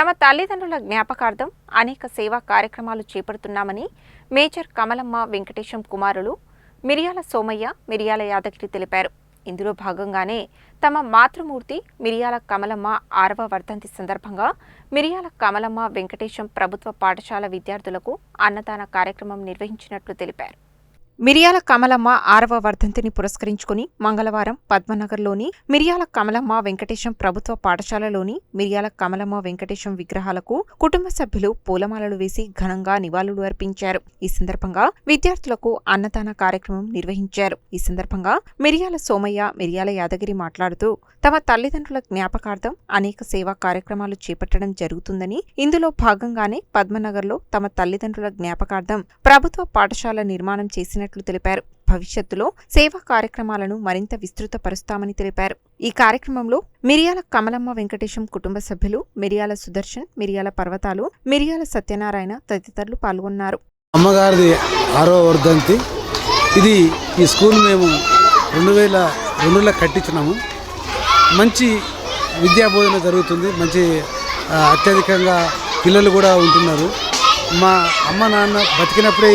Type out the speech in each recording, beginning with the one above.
తమ తల్లిదండ్రుల జ్ఞాపకార్థం అనేక సేవా కార్యక్రమాలు చేపడుతున్నామని మేజర్ కమలమ్మ వెంకటేశం కుమారులు మిరియాల సోమయ్య మిరియాల యాదగిరి తెలిపారు. ఇందులో భాగంగానే తమ మాతృమూర్తి మిరియాల కమలమ్మ ఆరవ వర్ధంతి సందర్భంగా మిరియాల కమలమ్మ వెంకటేశం ప్రభుత్వ పాఠశాల విద్యార్థులకు అన్నదాన కార్యక్రమం నిర్వహించినట్లు తెలిపారు. మిరియాల కమలమ్మ ఆరవ వర్ధంతిని పురస్కరించుకుని మంగళవారం పద్మనగర్లోని మిరియాల కమలమ్మ వెంకటేశం ప్రభుత్వ పాఠశాలలోని మిరియాల కమలమ్మ వెంకటేశం విగ్రహాలకు కుటుంబ సభ్యులు పూలమాలలు వేసి ఘనంగా నివాళులు అర్పించారు. ఈ సందర్భంగా విద్యార్థులకు అన్నదాన కార్యక్రమం నిర్వహించారు. ఈ సందర్భంగా మిరియాల సోమయ్య మిరియాల యాదగిరి మాట్లాడుతూ తమ తల్లిదండ్రుల జ్ఞాపకార్థం అనేక సేవా కార్యక్రమాలు చేపట్టడం జరుగుతుందని ఇందులో భాగంగానే పద్మనగర్లో తమ తల్లిదండ్రుల జ్ఞాపకార్థం ప్రభుత్వ పాఠశాల నిర్మాణం చేసిన చేస్తున్నట్లు తెలిపారు. భవిష్యత్తులో సేవా కార్యక్రమాలను మరింత విస్తృతపరుస్తామని తెలిపారు. ఈ కార్యక్రమంలో మిరియాల కమలమ్మ వెంకటేశం కుటుంబ సభ్యులు మిరియాల సుదర్శన్ మిరియాల పర్వతాలు మిరియాల సత్యనారాయణ తదితరులు పాల్గొన్నారు. అమ్మగారిది ఆరో వర్ధంతి. ఇది ఈ స్కూల్ మేము రెండు వేల రెండులో కట్టించినాము. మంచి విద్యా బోధన జరుగుతుంది. మంచి అత్యధికంగా పిల్లలు కూడా ఉంటున్నారు. మా అమ్మ నాన్న బతికినప్పుడే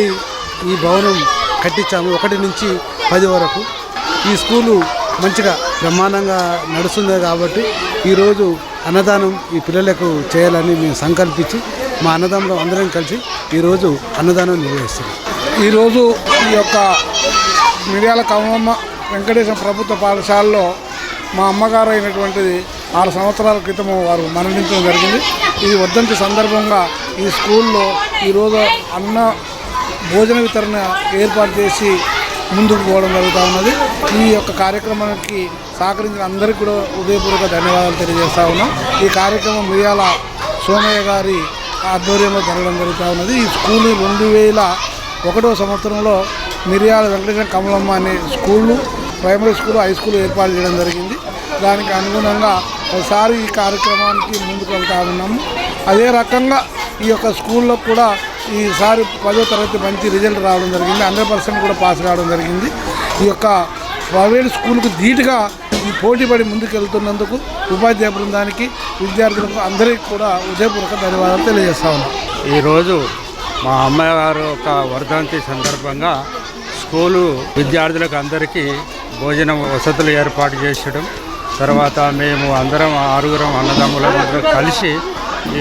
ఈ భవనం కట్టించాము. ఒకటి నుంచి పది వరకు. ఈ స్కూలు మంచిగా బ్రహ్మాండంగా నడుస్తుంది కాబట్టి ఈరోజు అన్నదానం ఈ పిల్లలకు చేయాలని మేము సంకల్పించి మా అన్నదానంలో అందరం కలిసి ఈరోజు అన్నదానం నిర్వహిస్తున్నాం. ఈరోజు ఈ యొక్క మిర్యాల కమలమ్మ వెంకటేశ్వర ప్రభుత్వ పాఠశాలలో మా అమ్మగారు అయినటువంటిది ఆరు సంవత్సరాల క్రితం వారు మరణించడం జరిగింది. ఈ వర్ధంతి సందర్భంగా ఈ స్కూల్లో ఈరోజు అన్న భోజన వితరణ ఏర్పాటు చేసి ముందుకు పోవడం జరుగుతూ ఉన్నది. ఈ యొక్క కార్యక్రమానికి సహకరించిన అందరికీ కూడా ఉదయపూర్వక ధన్యవాదాలు తెలియజేస్తా ఉన్నాం. ఈ కార్యక్రమం మిర్యాల సోమయ్య గారి ఆధ్వర్యంలో జరగడం జరుగుతూ ఉన్నది. ఈ స్కూల్ రెండు వేల ఒకటో సంవత్సరంలో మిరియాల వెంకటేశ్వర కమలమ్మ అనే స్కూళ్ళు ప్రైమరీ స్కూల్ హై స్కూల్ ఏర్పాటు చేయడం జరిగింది. దానికి అనుగుణంగా ఒకసారి ఈ కార్యక్రమానికి ముందుకు వెళ్తా ఉన్నాము. అదే రకంగా ఈ యొక్క స్కూల్లో కూడా ఈసారి పదో తరగతి మంచి రిజల్ట్ రావడం జరిగింది. హండ్రెడ్ పర్సెంట్ కూడా పాస్ కావడం జరిగింది. ఈ యొక్క ప్రైవేట్ స్కూల్కు ధీటుగా ఈ పోటీపడి పడి ముందుకెళ్తున్నందుకు ఉపాధ్యాయ బృందానికి విద్యార్థులకు అందరికీ కూడా ఉదయపూర్వక ధన్యవాదాలు తెలియజేస్తా ఉన్నాం. ఈరోజు మా అమ్మగారు ఒక వర్ధంతి సందర్భంగా స్కూలు విద్యార్థులకు అందరికీ భోజనం వసతులు ఏర్పాటు చేసడం తర్వాత మేము అందరం ఆరుగురం అన్నదమ్ములందరూ కలిసి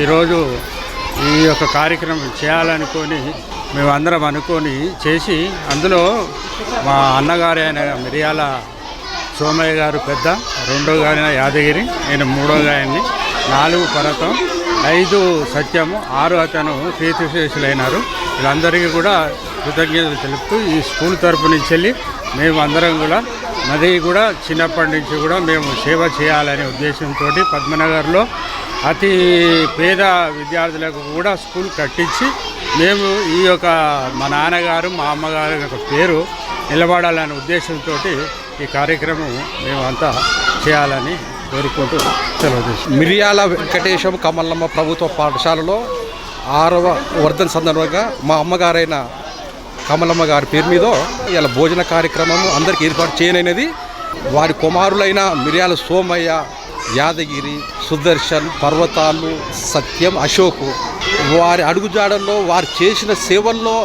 ఈరోజు ఈ యొక్క కార్యక్రమం చేయాలనుకొని మేము అందరం అనుకొని చేసి అందులో మా అన్నగారి అయిన మిరియాల సోమయ్య గారు పెద్ద రెండో గారిన యాదగిరి నేను మూడో గారిని నాలుగు పర్వతం ఐదు సత్యము ఆరు అతను కీర్తిశేషులైనారు వీళ్ళందరికీ కూడా కృతజ్ఞతలు తెలుపుతూ ఈ స్కూల్ తరపు నుంచి వెళ్ళి మేము అందరం కూడా నది కూడా చిన్నప్పటి నుంచి కూడా మేము సేవ చేయాలనే ఉద్దేశంతో పద్మనగర్లో అతి పేద విద్యార్థులకు కూడా స్కూల్ కట్టించి మేము ఈ యొక్క మా నాన్నగారు మా అమ్మగారు యొక్క పేరు నిలబడాలనే ఉద్దేశంతో ఈ కార్యక్రమం మేమంతా చేయాలని కోరుకుంటూ సెలవు మిరియాల వెంకటేశం కమలమ్మ ప్రభుత్వ పాఠశాలలో ఆరవ వర్ధన సందర్భంగా మా అమ్మగారైన కమలమ్మ గారి పేరు మీద ఇలా భోజన కార్యక్రమము అందరికీ ఏర్పాటు చేయనైనది వారి కుమారులైన మిరియాల సోమయ్య యాదగిరి సుదర్శన్ పర్వతాలు సత్యం అశోకు. వారి అడుగుజాడల్లో వారు చేసిన సేవల్లో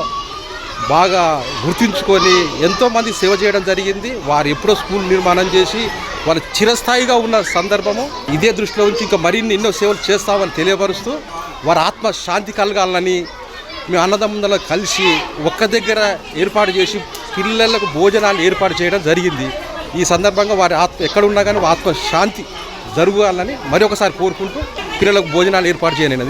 బాగా గుర్తించుకొని ఎంతోమంది సేవ చేయడం జరిగింది. వారు ఎప్పుడో స్కూల్ నిర్మాణం చేసి వాళ్ళు చిరస్థాయిగా ఉన్న సందర్భము ఇదే దృష్టిలో ఉంచి ఇంకా మరిన్ని ఎన్నో సేవలు చేస్తామని తెలియపరుస్తూ వారి ఆత్మ శాంతి కలగాలని మేము అన్నదమ్ముల కలిసి ఒక్క దగ్గర ఏర్పాటు చేసి పిల్లలకు భోజనాలు ఏర్పాటు చేయడం జరిగింది. ఈ సందర్భంగా వారి ఆత్మ ఎక్కడున్నా కానీ ఆత్మ శాంతి జరగాలని మరొకసారి కోరుకుంటూ పిల్లలకు భోజనాలు ఏర్పాటు చేయనది